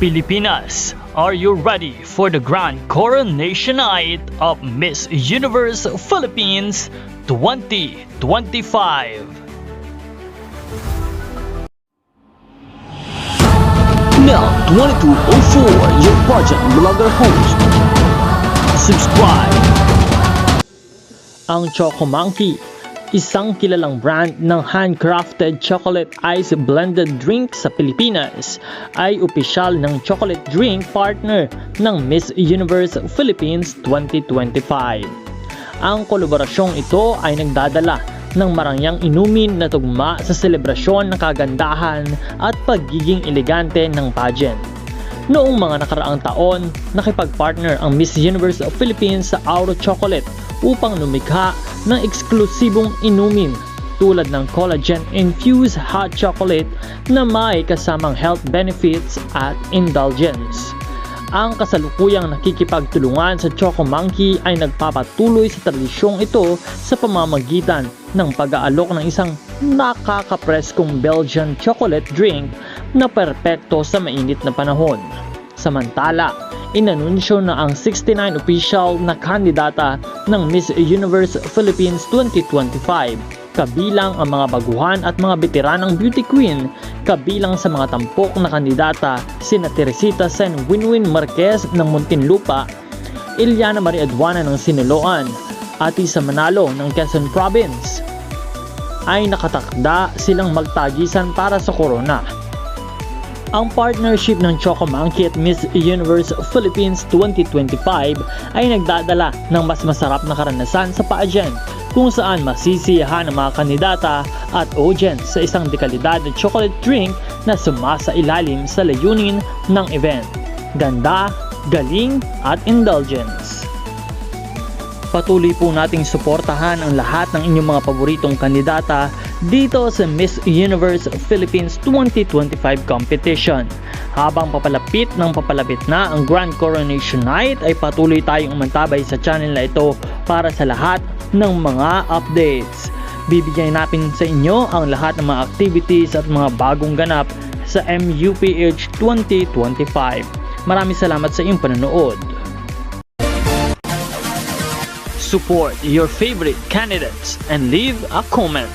Pilipinas, are you ready for the grand coronation night of Miss Universe Philippines 2025? Now, 2204, your project blogger host. Subscribe! Ang Choco Monkey, isang kilalang brand ng handcrafted chocolate ice blended drink sa Pilipinas, ay opisyal ng chocolate drink partner ng Miss Universe Philippines 2025. Ang kolaborasyong ito ay nagdadala ng marangyang inumin na tugma sa selebrasyon ng kagandahan at pagiging elegante ng pageant. Noong mga nakaraang taon, nakipag-partner ang Miss Universe of Philippines sa Auro Chocolate upang lumikha ng eksklusibong inumin tulad ng collagen-infused hot chocolate na may kasamang health benefits at indulgence. Ang kasalukuyang nakikipagtulungan sa Choco Monkey ay nagpapatuloy sa tradisyong ito sa pamamagitan ng pag-aalok ng isang nakakapreskong Belgian chocolate drink na perpekto sa mainit na panahon. Samantala, inanunsyo na ang 69 official na kandidata ng Miss Universe Philippines 2025 kabilang ang mga baguhan at mga veteranang beauty queen kabilang sa mga tampok na kandidata sina Teresita Sen Winwin Marquez ng Muntinlupa, Ilyana Maria Aduana ng Siniloan, at Isa Manalo ng Quezon Province ay nakatakda silang magtagisan para sa corona. Ang partnership ng Choco Monkey at Miss Universe Philippines 2025 ay nagdadala ng mas masarap na karanasan sa pageant kung saan masisiyahan ang mga kandidata at audience sa isang dekalidad na chocolate drink na sumasa ilalim sa layunin ng event. Ganda, galing at indulgence. Patuloy po nating suportahan ang lahat ng inyong mga paboritong kandidata dito sa Miss Universe Philippines 2025 competition. Habang papalapit ng papalapit na ang Grand Coronation Night ay patuloy tayong umantabay sa channel na ito para sa lahat ng mga updates. Bibigyan natin sa inyo ang lahat ng mga activities at mga bagong ganap sa MUPH 2025. Maraming salamat sa iyong panonood. support your favorite candidates and leave a comment.